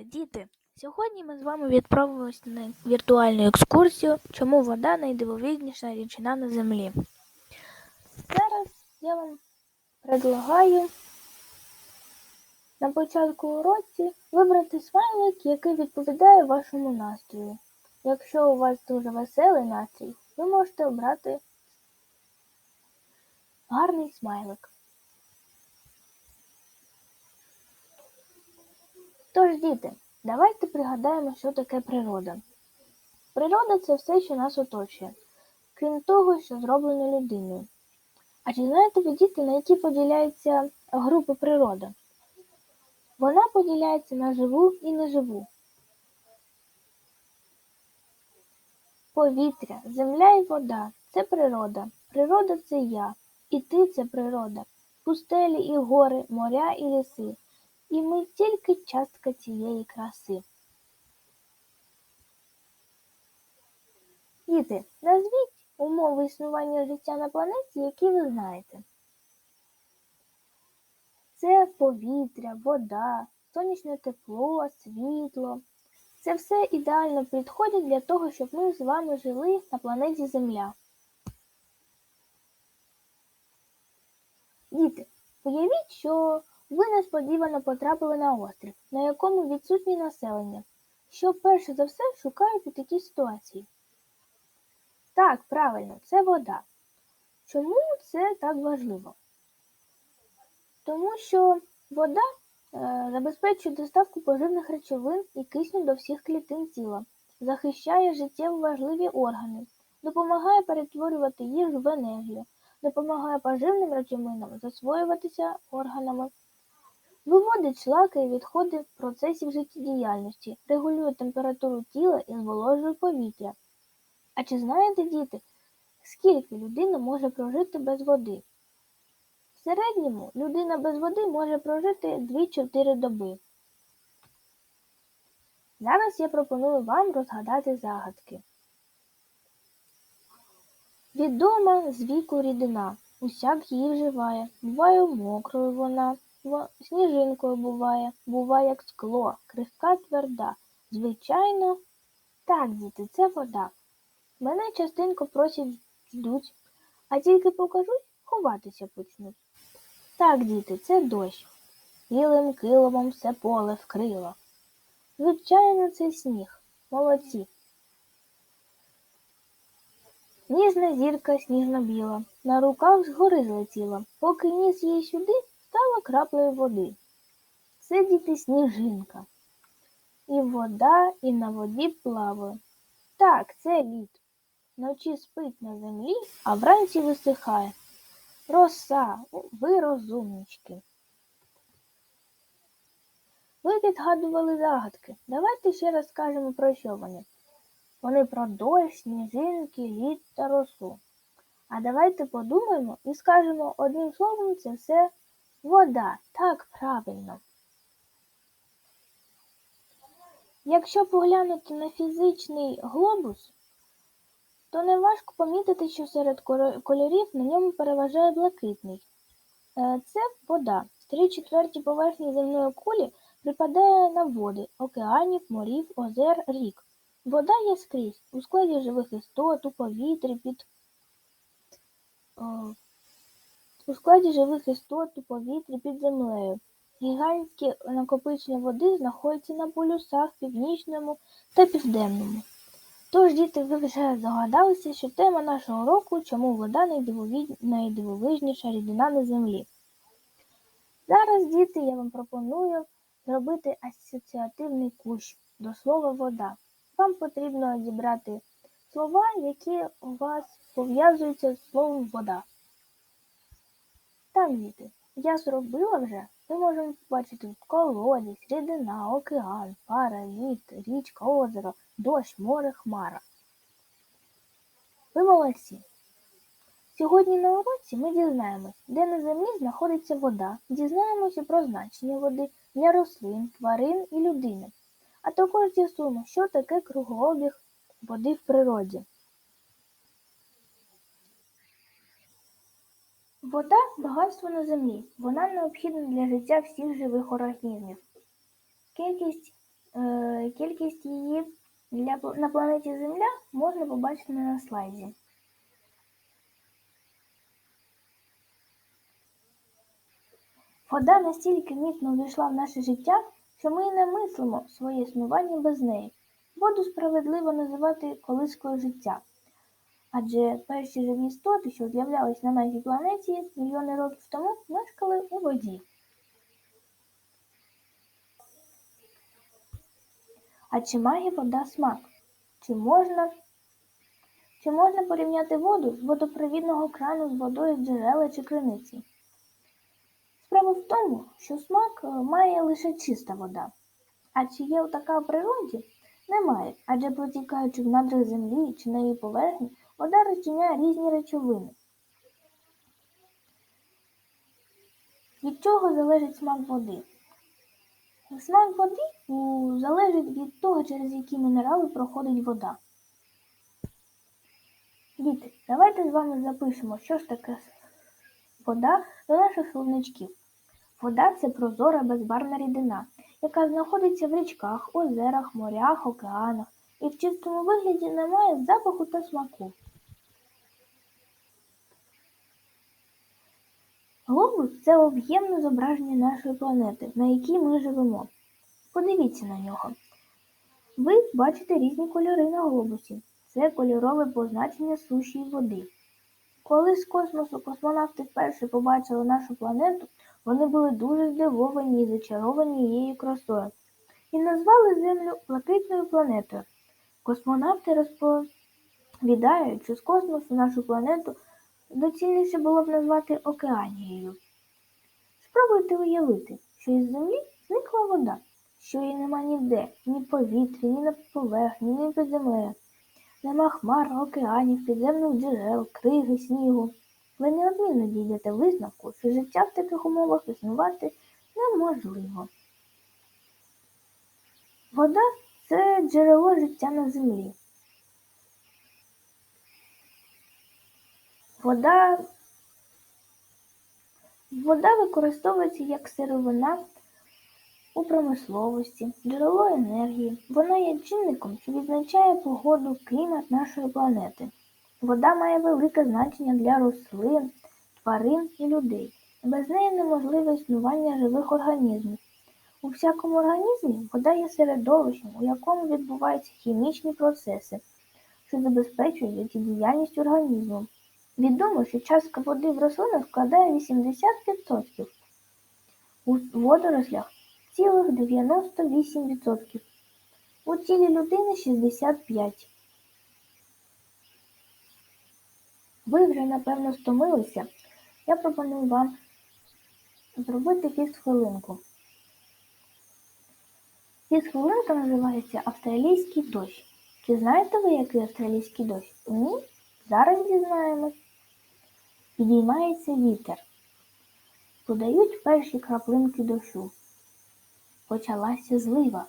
Діти, сьогодні ми з вами відправимось на віртуальну екскурсію, чому вода найдивовижніша річина на землі. Зараз я вам предлагаю на початку уроці вибрати смайлик, який відповідає вашому настрою. Якщо у вас дуже веселий настрій, ви можете обрати гарний смайлик. Тож, діти, давайте пригадаємо, що таке природа. Природа це все, що нас оточує, крім того, що зроблено людиною. А чи знаєте ви, діти, на які поділяються групи природи? Вона поділяється на живу і неживу. Повітря, земля і вода це природа. Природа це я. І ти це природа. Пустелі і гори, моря і ліси. І ми тільки частка цієї краси. Діти, назвіть умови існування життя на планеті, які ви знаєте. Це повітря, вода, сонячне тепло, світло. Це все ідеально підходить для того, щоб ми з вами жили на планеті Земля. Діти, уявіть, що ви несподівано потрапили на острів, на якому відсутнє населення. Що перше за все шукають у такій ситуації? Так, правильно, це вода. Чому це так важливо? Тому що вода е, забезпечує доставку поживних речовин і кисню до всіх клітин тіла, захищає життєво важливі органи, допомагає перетворювати їжу в енергію, допомагає поживним речовинам засвоюватися органами, виводить шлаки і відходи процесів життєдіяльності, регулює температуру тіла і зволожує повітря. А чи знаєте, діти, скільки людина може прожити без води? В середньому людина без води може прожити 2-4 доби. Зараз я пропоную вам розгадати загадки. Відома з віку рідина, усяк її вживає. Буває мокрою вона, во- сніжинкою буває, буває як скло, крихка тверда. Звичайно, так, діти, це вода. Мене частенько просять ждуть, а тільки покажуть, ховатися почнуть. Так, діти, це дощ. Білим килимом все поле вкрило. Звичайно, це сніг. Молодці. Ніжна зірка сніжно-біла, на руках згори злетіла, поки ніс її сюди, стала краплею води. Це діти сніжинка. І вода, і на воді плаває. Так, це лід. Вночі спить на землі, а вранці висихає. Роса, ви розумнички. Ви відгадували загадки. Давайте ще раз скажемо про що вони. Вони про дощ, сніжинки, лід та росу. А давайте подумаємо і скажемо одним словом це все вода. Так, правильно. Якщо поглянути на фізичний глобус, то не важко помітити, що серед кольорів на ньому переважає блакитний. Е, Це вода. Три четверті поверхні земної кулі припадає на води океанів, морів, озер, рік. Вода є скрізь у складі живих істот, у повітрі, під у складі живих істот, у повітрі під землею. Гігантські накопичення води знаходяться на полюсах північному та південному. Тож, діти, ви вже здогадалися, що тема нашого року чому вода найдивовижніша рідина на землі. Зараз, діти, я вам пропоную зробити асоціативний кущ до слова вода. Вам потрібно зібрати слова, які у вас пов'язуються з словом вода. Так, діти, я зробила вже. Ми можемо побачити тут колодязь, рідина, океан, пара, лід, річка, озеро, дощ, море, хмара. Ви молодці. Сьогодні на уроці ми дізнаємось, де на землі знаходиться вода, дізнаємося про значення води для рослин, тварин і людини, а також з'ясуємо, що таке кругообіг води в природі. Вода багатство на землі. Вона необхідна для життя всіх живих організмів. Кількість Е, кількість її для, на планеті Земля можна побачити на слайді. Вода настільки міцно увійшла в наше життя, що ми і не мислимо своє існування без неї. Воду справедливо називати колискою життя. Адже перші живі істоти, що з'являлись на нашій планеті мільйони років тому, мешкали у воді. А чи має вода смак? Чи можна, чи можна порівняти воду з водопровідного крану з водою з джерела чи криниці? Справа в тому, що смак е, має лише чиста вода. А чи є така в природі? Немає, адже протікаючи в надрах землі чи на її поверхні, вода розчиняє різні речовини. Від чого залежить смак води? Смак води залежить від того, через які мінерали проходить вода. Діти, давайте з вами запишемо, що ж таке вода до наших словничків. Вода це прозора безбарвна рідина, яка знаходиться в річках, озерах, морях, океанах і в чистому вигляді не має запаху та смаку. Глобус це об'ємне зображення нашої планети, на якій ми живемо. Подивіться на нього. Ви бачите різні кольори на глобусі. Це кольорове позначення суші і води. Коли з космосу космонавти вперше побачили нашу планету, вони були дуже здивовані і зачаровані її красою і назвали Землю блакитною планетою. Космонавти розповідають, що з космосу нашу планету доцільніше було б назвати Океанією. Спробуйте уявити, що із Землі зникла вода, що її нема ніде, ні в повітрі, ні на поверхні, ні під землею. Нема хмар, океанів, підземних джерел, криги, снігу. Ви неодмінно дійдете висновку, що життя в таких умовах існувати неможливо. Вода це джерело життя на землі. Вода, вода використовується як сировина у промисловості, джерело енергії. Вона є чинником, що відзначає погоду, клімат нашої планети. Вода має велике значення для рослин, тварин і людей. Без неї неможливе існування живих організмів. У всякому організмі вода є середовищем, у якому відбуваються хімічні процеси, що забезпечують життєдіяльність організму. Відомо, що частка води в рослинах складає 80%, у водорослях цілих 98%, у тілі людини 65%. Ви вже, напевно, стомилися. Я пропоную вам зробити фізхвилинку. Фізхвилинка називається австралійський дощ. Чи знаєте ви, який австралійський дощ? Ні? Зараз дізнаємось. Підіймається вітер. Подають перші краплинки дощу. Почалася злива.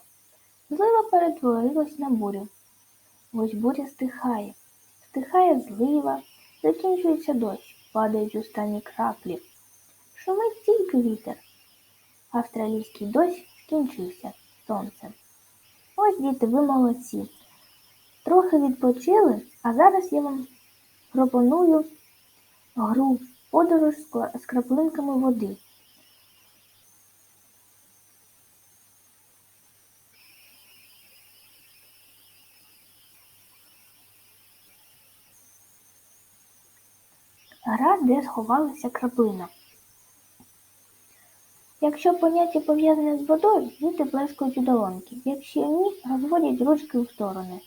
Злива перетворилась на бурю. Ось буря стихає. Стихає злива, закінчується дощ, падають останні краплі. Шумить тільки вітер. Австралійський дощ скінчився сонцем. Ось, діти, ви молодці. Трохи відпочили, а зараз я вам пропоную гру подорож з краплинками води. Гра, де сховалася краплина. Якщо поняття пов'язане з водою, діти плескають у долоньки. Якщо ні, розводять ручки у сторони.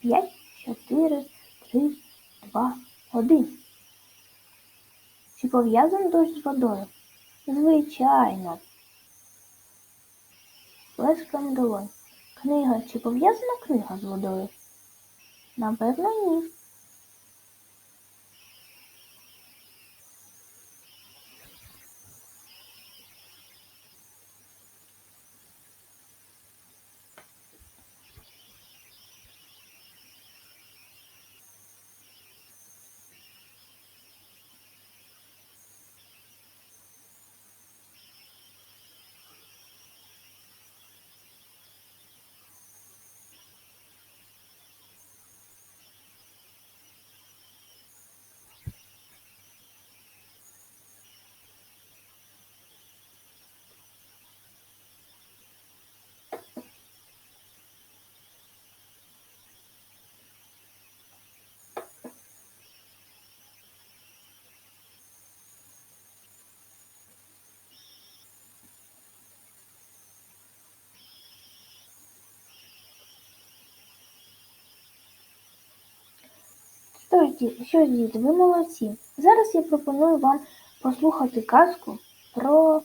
П'ять, чотири, три, два, один. Чи пов'язаний дощ з водою? Звичайно. Плескаємо долонь. Книга. Чи пов'язана книга з водою? Напевно, ні. Що ж, діти, ви молодці. Зараз я пропоную вам послухати казку про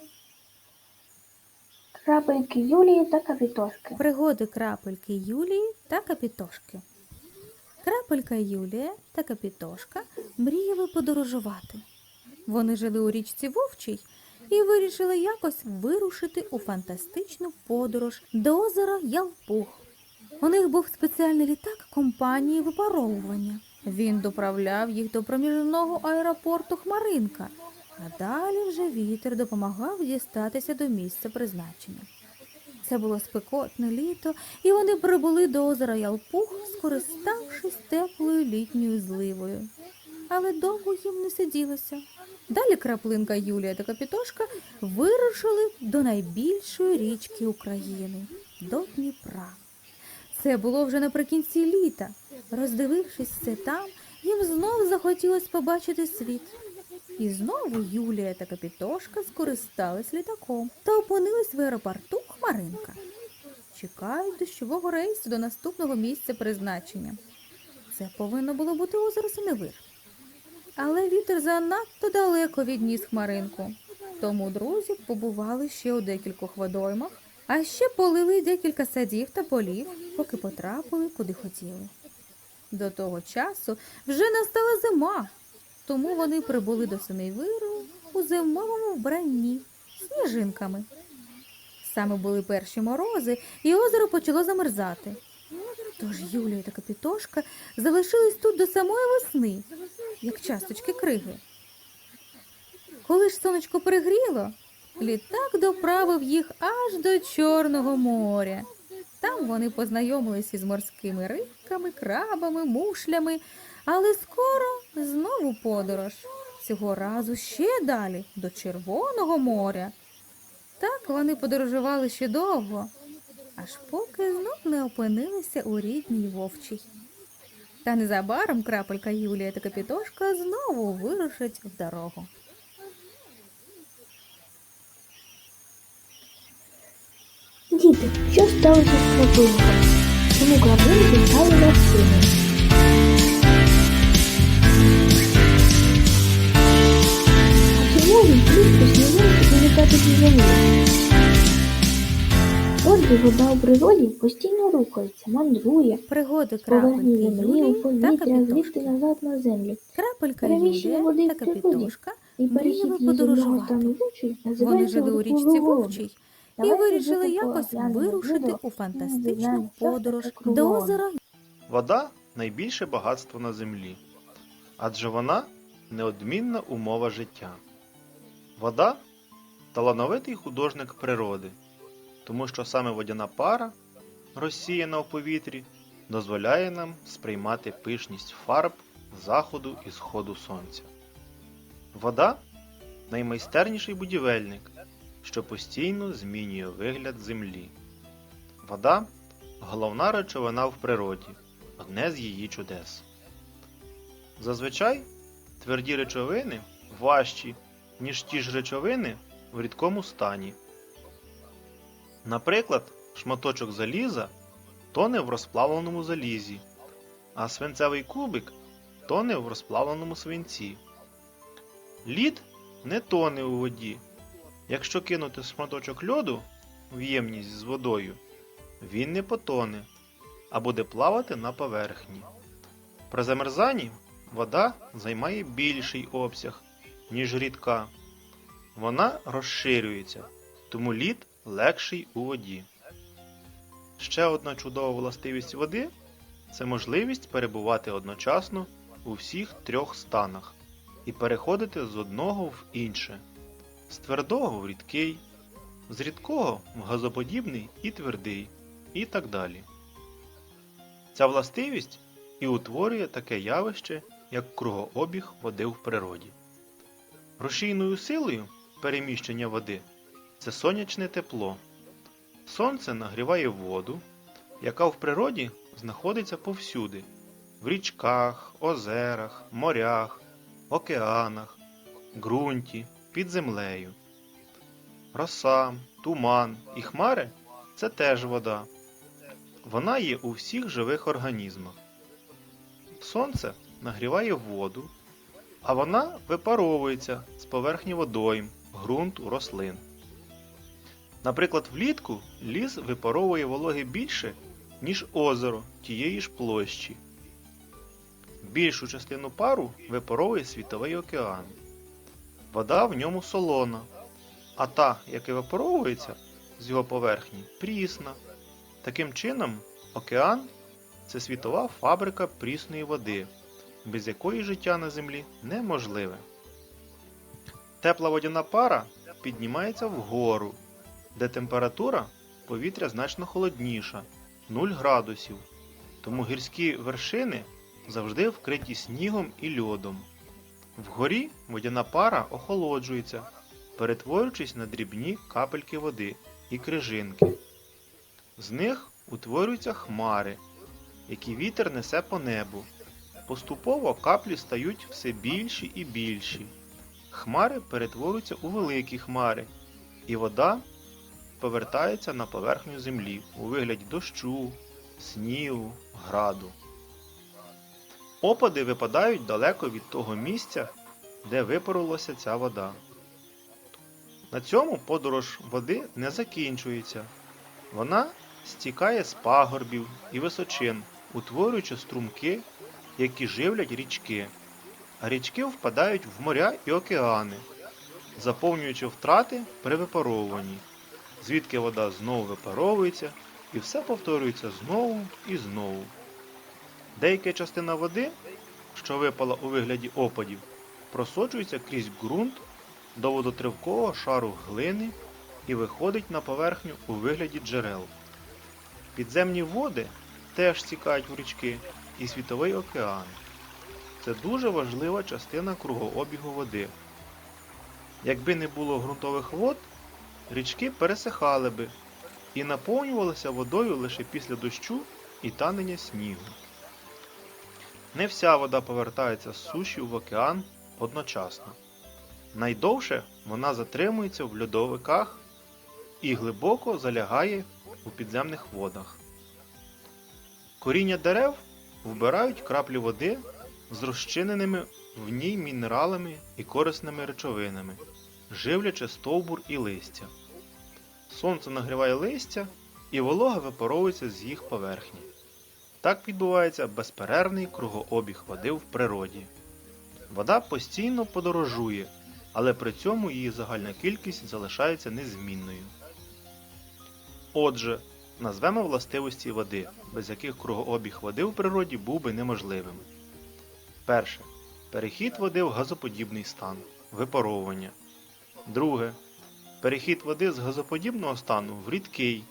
крапельки Юлії та капітошки. Пригоди крапельки Юлії та Капітошки. Крапелька Юлія та Капітошка мріяли подорожувати. Вони жили у річці Вовчій і вирішили якось вирушити у фантастичну подорож до озера Ялпух. У них був спеціальний літак компанії випаровування. Він доправляв їх до проміжного аеропорту Хмаринка, а далі вже вітер допомагав дістатися до місця призначення. Це було спекотне літо, і вони прибули до озера Ялпух, скориставшись теплою літньою зливою. Але довго їм не сиділося. Далі краплинка Юлія та Капітошка вирушили до найбільшої річки України до Дніпра. Це було вже наприкінці літа. Роздивившись все там, їм знов захотілося побачити світ. І знову Юлія та Капітошка скористались літаком та опинились в аеропорту Хмаринка. Чекають дощового рейсу до наступного місця призначення. Це повинно було бути озеро Синевир. Але вітер занадто далеко відніс хмаринку. Тому друзі побували ще у декількох водоймах, а ще полили декілька садів та полів, поки потрапили куди хотіли. До того часу вже настала зима, тому вони прибули до Синейвиру у зимовому вбранні сніжинками. Саме були перші морози, і озеро почало замерзати. Тож Юлія та Капітошка залишились тут до самої весни, як часточки криги. Коли ж сонечко пригріло, літак доправив їх аж до Чорного моря. Там вони познайомилися із морськими рибками, крабами, мушлями, але скоро знову подорож. Цього разу ще далі, до Червоного моря. Так вони подорожували ще довго, аж поки знов не опинилися у рідній вовчій. Та незабаром крапелька Юлія та Капітошка знову вирушать в дорогу. Діти, що сталося з краплинкою? Чому краплинки стали морськими? А чому він влітку снігує і літати зі землі? Отже, вода у природі постійно рухається, мандрує, Пригоди поверхні крапельки землі у Юлії та повітря, звідти Капітошки. назад на землю. Крапелька Переміщення Юлія води та в природі Капітошка І перехід мріяли її з одного подорожувати. стану в інший Вони називається жили у річці круговою. Вовчій і вирішили якось вирушити у фантастичну подорож до озера Вода найбільше багатство на землі, адже вона неодмінна умова життя. Вода талановитий художник природи, тому що саме водяна пара, розсіяна в повітрі, дозволяє нам сприймати пишність фарб заходу і сходу сонця. Вода наймайстерніший будівельник, що постійно змінює вигляд землі. Вода головна речовина в природі одне з її чудес. Зазвичай тверді речовини важчі, ніж ті ж речовини в рідкому стані. Наприклад, шматочок заліза тоне в розплавленому залізі, а свинцевий кубик тоне в розплавленому свинці. Лід не тоне у воді. Якщо кинути шматочок льоду в ємність з водою, він не потоне, а буде плавати на поверхні. При замерзанні вода займає більший обсяг, ніж рідка. Вона розширюється, тому лід легший у воді. Ще одна чудова властивість води це можливість перебувати одночасно у всіх трьох станах і переходити з одного в інше, з твердого в рідкий, з рідкого в газоподібний і твердий, і так далі. Ця властивість і утворює таке явище, як кругообіг води в природі. Рушійною силою переміщення води це сонячне тепло. Сонце нагріває воду, яка в природі знаходиться повсюди в річках, озерах, морях, океанах, ґрунті, під землею. Роса, туман і хмари це теж вода. Вона є у всіх живих організмах. Сонце нагріває воду, а вона випаровується з поверхні водойм, ґрунту, рослин. Наприклад, влітку ліс випаровує вологи більше, ніж озеро тієї ж площі. Більшу частину пару випаровує світовий океан. Вода в ньому солона, а та, яка випаровується з його поверхні, прісна. Таким чином, океан це світова фабрика прісної води, без якої життя на землі неможливе. Тепла водяна пара піднімається вгору, де температура повітря значно холодніша 0 градусів, тому гірські вершини завжди вкриті снігом і льодом. Вгорі водяна пара охолоджується, перетворюючись на дрібні капельки води і крижинки. З них утворюються хмари, які вітер несе по небу. Поступово каплі стають все більші і більші. Хмари перетворюються у великі хмари, і вода повертається на поверхню землі у вигляді дощу, снігу, граду. Опади випадають далеко від того місця, де випарилася ця вода. На цьому подорож води не закінчується. Вона стікає з пагорбів і височин, утворюючи струмки, які живлять річки, а річки впадають в моря і океани, заповнюючи втрати при випаровуванні, звідки вода знову випаровується і все повторюється знову і знову. Деяка частина води, що випала у вигляді опадів, просочується крізь ґрунт до водотривкого шару глини і виходить на поверхню у вигляді джерел. Підземні води теж стікають в річки і світовий океан. Це дуже важлива частина кругообігу води. Якби не було ґрунтових вод, річки пересихали би і наповнювалися водою лише після дощу і танення снігу. Не вся вода повертається з суші в океан одночасно. Найдовше вона затримується в льодовиках і глибоко залягає у підземних водах. Коріння дерев вбирають краплі води з розчиненими в ній мінералами і корисними речовинами, живлячи стовбур і листя. Сонце нагріває листя і волога випаровується з їх поверхні. Так відбувається безперервний кругообіг води в природі. Вода постійно подорожує, але при цьому її загальна кількість залишається незмінною. Отже, назвемо властивості води, без яких кругообіг води в природі був би неможливим. Перше. Перехід води в газоподібний стан випаровування. Друге. Перехід води з газоподібного стану в рідкий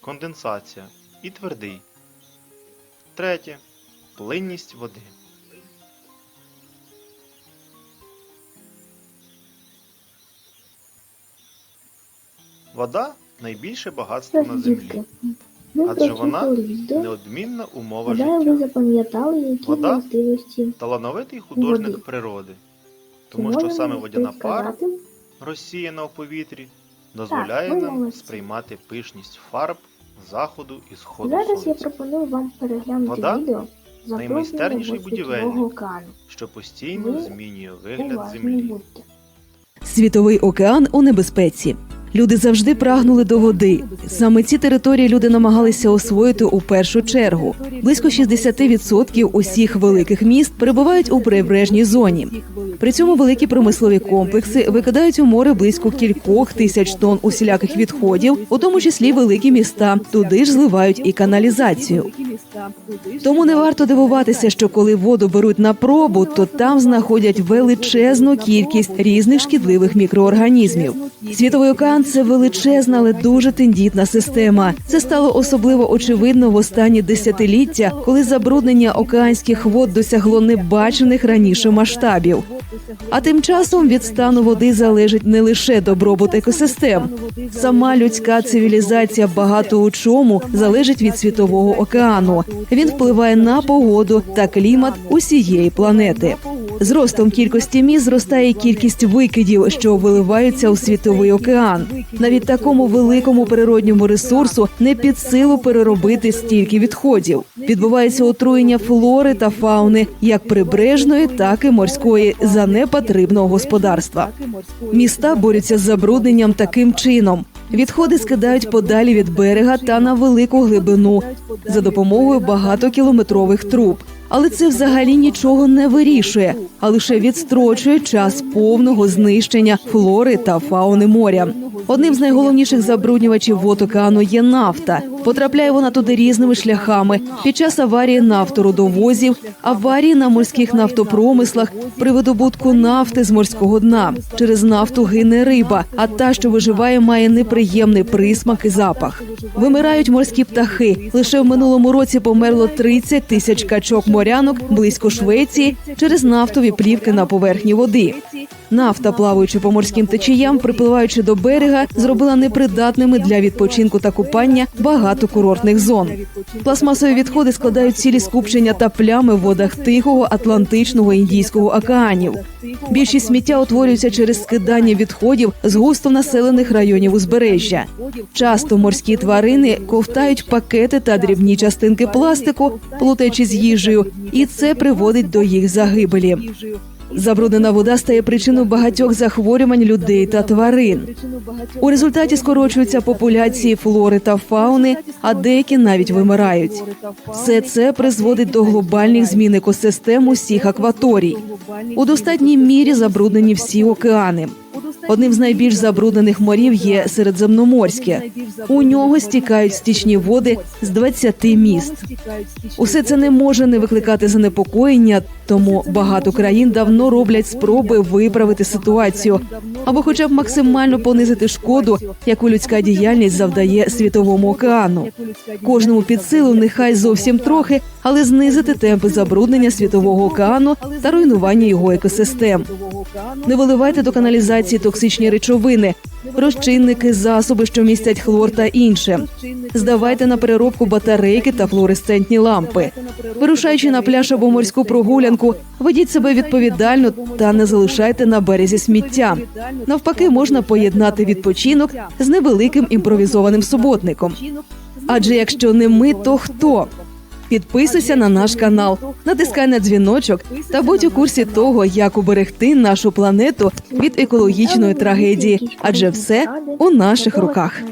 конденсація і твердий. Третє. Плинність води. Вода найбільше багатство на землі. Адже вона. Неодмінна умова життя. Вода? Талановитий художник природи. Тому що саме водяна пара, розсіяна в повітрі, дозволяє нам сприймати пишність фарб заходу і сходу Зараз я сонця, пропоную вам переглянути Вода відео наймайстерніший запрошення до будівельник. Що постійно Ви змінює вигляд землі. будьте. Світовий океан у небезпеці. Люди завжди прагнули до води. Саме ці території люди намагалися освоїти у першу чергу. Близько 60% усіх великих міст перебувають у прибережній зоні. При цьому великі промислові комплекси викидають у море близько кількох тисяч тонн усіляких відходів, у тому числі великі міста. Туди ж зливають і каналізацію. Тому не варто дивуватися, що коли воду беруть на пробу, то там знаходять величезну кількість різних шкідливих мікроорганізмів. Світовий океан це величезна, але дуже тендітна система. Це стало особливо очевидно в останні десятиліття, коли забруднення океанських вод досягло небачених раніше масштабів. А тим часом від стану води залежить не лише добробут екосистем. Сама людська цивілізація багато у чому залежить від світового океану. Він впливає на погоду та клімат усієї планети. З ростом кількості міст зростає кількість викидів, що виливаються у світовий океан. Навіть такому великому природньому ресурсу не під силу переробити стільки відходів. Відбувається отруєння флори та фауни, як прибережної, так і морської за непад рибного господарства. Міста борються з забрудненням таким чином. Відходи скидають подалі від берега та на велику глибину за допомогою багатокілометрових труб. Але це взагалі нічого не вирішує, а лише відстрочує час повного знищення флори та фауни моря. Одним з найголовніших забруднювачів вод океану є нафта. Потрапляє вона туди різними шляхами під час аварії нафторудовозів, аварії на морських нафтопромислах, при видобутку нафти з морського дна. Через нафту гине риба, а та, що виживає, має неприємний присмак і запах. Вимирають морські птахи. Лише в минулому році померло 30 тисяч качок морянок близько Швеції через нафтові плівки на поверхні води. Нафта, плаваючи по морським течіям, припливаючи до берега, зробила непридатними для відпочинку та купання багато курортних зон. Пластмасові відходи складають цілі скупчення та плями в водах Тихого, Атлантичного, Індійського океанів. Більшість сміття утворюється через скидання відходів з густо населених районів узбережжя. Часто морські тварини ковтають пакети та дрібні частинки пластику, плутаючи з їжею, і це приводить до їх загибелі. Забруднена вода стає причиною багатьох захворювань людей та тварин. У результаті скорочуються популяції флори та фауни, а деякі навіть вимирають. Все це призводить до глобальних змін екосистем усіх акваторій. У достатній мірі забруднені всі океани. Одним з найбільш забруднених морів є Середземноморське. У нього стікають стічні води з 20 міст. Усе це не може не викликати занепокоєння, тому багато країн давно роблять спроби виправити ситуацію або, хоча б максимально понизити шкоду, яку людська діяльність завдає світовому океану. Кожному під силу нехай зовсім трохи, але знизити темпи забруднення світового океану та руйнування його екосистем. Не виливайте до каналізації токсичні речовини, розчинники, засоби, що містять хлор та інше. Здавайте на переробку батарейки та флуоресцентні лампи. Вирушаючи на пляж або морську прогулянку, ведіть себе відповідально та не залишайте на березі сміття. Навпаки, можна поєднати відпочинок з невеликим імпровізованим суботником. Адже якщо не ми, то хто? Підписуйся на наш канал, натискай на дзвіночок та будь у курсі того, як уберегти нашу планету від екологічної трагедії, адже все у наших руках.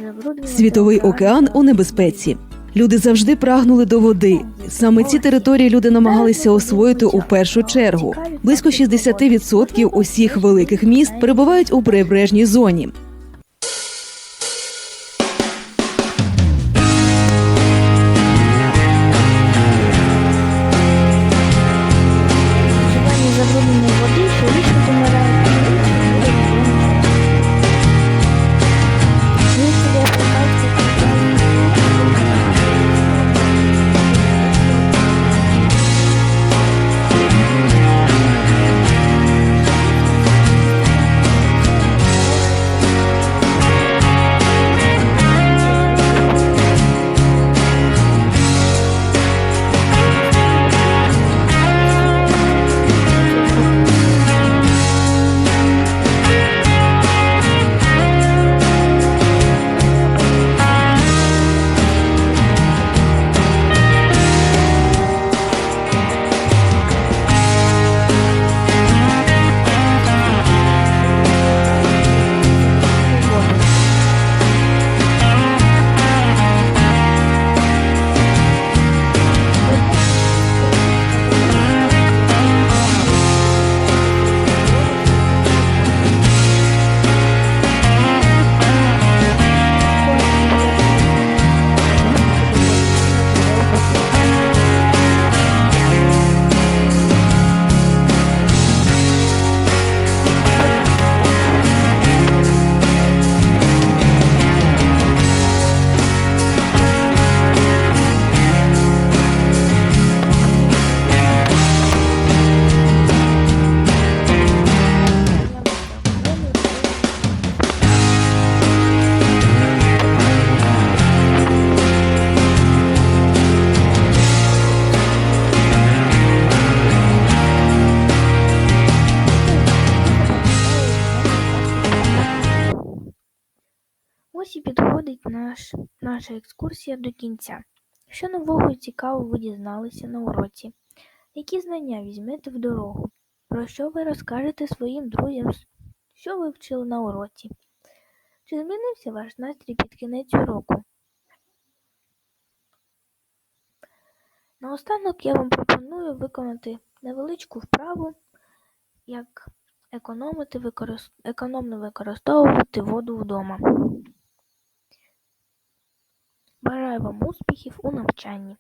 Світовий океан у небезпеці. Люди завжди прагнули до води. Саме ці території люди намагалися освоїти у першу чергу. Близько 60% усіх великих міст перебувають у прибережній зоні. Наша екскурсія до кінця. Що нового і цікавого ви дізналися на уроці? Які знання візьмете в дорогу? Про що ви розкажете своїм друзям? Що ви вчили на уроці? Чи змінився ваш настрій під кінець уроку? Наостанок я вам пропоную виконати невеличку вправу, як економити, використ... економно використовувати воду вдома. Бажаю вам успіхів у навчанні.